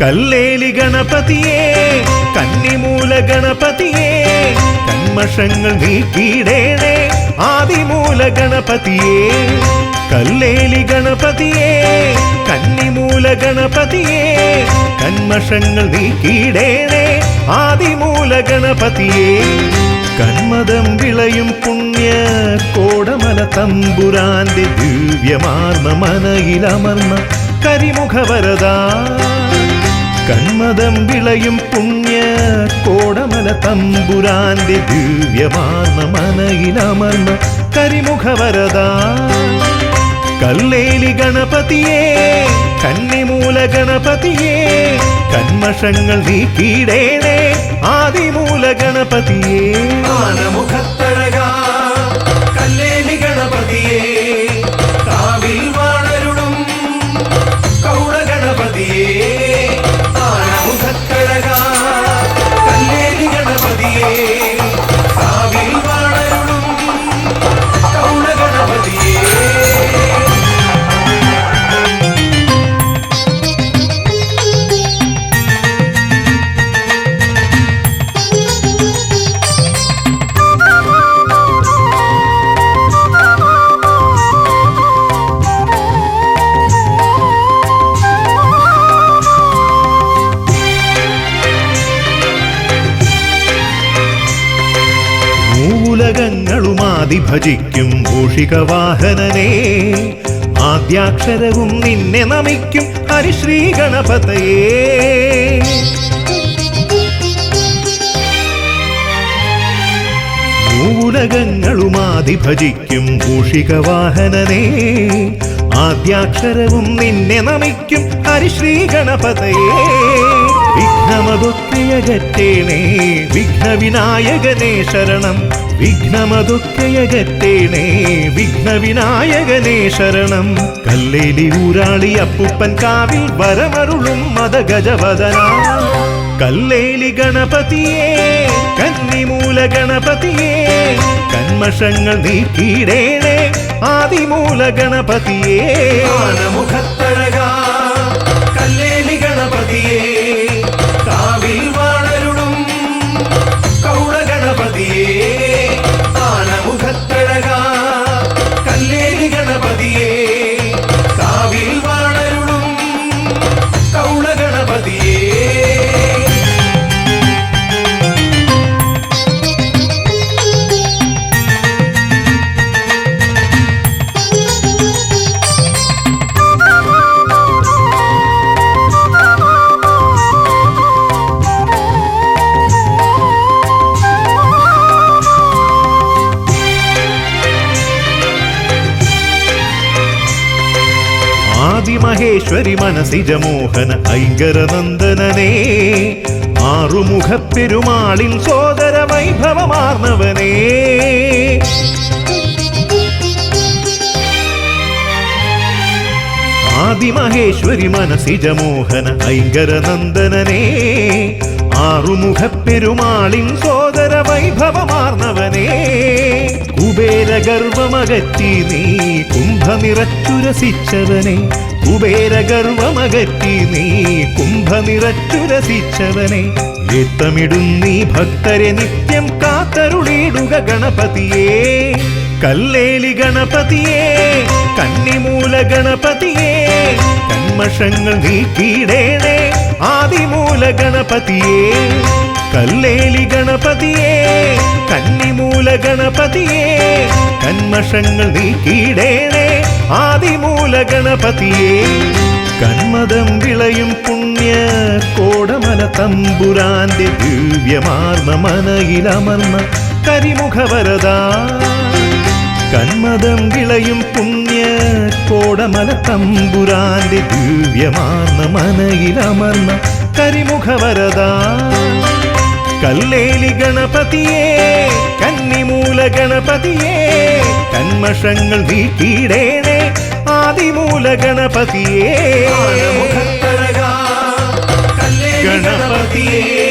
കല്ലേലി ഗണപതിയേ കന്നിമൂല ഗണപതിയേ കന്മഷങ്ങൾ നീക്കിയിടേണേ ആദിമൂല ഗണപതിയേ. കല്ലേലി ഗണപതിയേ കന്നിമൂല ഗണപതിയേ കന്മഷങ്ങൾ നീക്കിയിടേണേ ആദിമൂല ഗണപതിയേ. കന്മതം വിളയും പുണ്യ കോടമല തമ്പുരാന്റെ ദിവ്യമാർന്ന മനയിലമർന്ന കരിമുഖവരദാ കന്മദം വിളയും പുണ്യ കോടമല തമ്പുരാന്റെ ദിവ്യമാർന്ന മനയിലമർന്ന കരിമുഖവരദാ കല്ലേലി ഗണപതിയേ കന്നിമൂല ഗണപതിയേ കന്മഷങ്ങൾ നീ നീക്കിയിടേണേ ആദിമൂല ഗണപതിയേ. ആനമുഖത്തഴക മൂലകങ്ങളുമാതി ഭജിക്കും ഭൂഷികവാഹനനെ. ആദ്യാക്ഷരവും നിന്നെ നമിക്കും ഹരിശ്രീ ഗണപതയേ മൂലകങ്ങളുമാതി ഭജിക്കും ഭൂഷികവാഹനനെ. ആദ്യാക്ഷരവും നിന്നെ നമിക്കും ഹരിശ്രീ ഗണപതയേ വിഘ്നമതൊക്കെയകറ്റേണേ വിഘ്നവിനായകനേ ശരണം. വിഘ്നമതൊക്കെയകറ്റേണേ വിഘ്നവിനായകനെ ശരണം. കല്ലേലി ഊരാളി അപ്പുപ്പൻ കാവിൽ വരമരുളും മത ഗജവദന കല്ലേലി ഗണപതിയേ കന്നിമൂല ഗണപതിയേ കന്മഷങ്ങൾ നീക്കിയിടേണേ ആദിമൂല ഗണപതിയേ. ആനമുഖത്തഴക. ആദിമഹേശ്വരി മനസിജമോഹന ഐങ്കരനന്ദനനേ. ആറുമുഖ പെരുമാളിൻ സോദര വൈഭവമാർന്നവനേ ആദിമഹേശ്വരി മനസിജമോഹന ഐങ്കരനന്ദനനേ. ആറുമുഖ പെരുമാളിൻ സോദര വൈഭവമാർന്നവനേ കുബേര ഗർവമകറ്റി നീ കുംഭനിറച്ചുരസിച്ചവനെ നിറച്ചുരസിച്ചവനെ കുബേരഗർവമകറ്റി നീ ഏത്തമിടും നീ ഭക്തരെ നിത്യം കാത്തരുളിയിടുക ഗണപതിയേ. കല്ലേലി ഗണപതിയേ കന്നിമൂല ഗണപതിയേ. കന്മഷങ്ങൾ നീക്കിയിടേണേ ആദിമൂല ഗണപതിയേ. കല്ലേലി ഗണപതിയേ കന്നിമൂല ഗണപതിയേ കന്മഷങ്ങൾ നീക്കിയിടേണേ ആദിമൂല ഗണപതിയേ. കന്മദം വിളയും പുണ്യ കോടമല തമ്പുരാന്റെ ദിവ്യമാർന്ന മനയിലമർന്ന കരിമുഖവരദാ കന്മദം വിളയും പുണ്യ കോടമല തമ്പുരാന്റെ ദിവ്യമാർന്ന മനയിലമർന്ന കരിമുഖവരദാ കല്ലേലി ഗണപതിയേ കന്നിമൂല ഗണപതിയേ കന്മഷങ്ങൾ നീക്കിയിടേണേ ആദിമൂല ഗണപതിയേ. ഗണപതിയേ.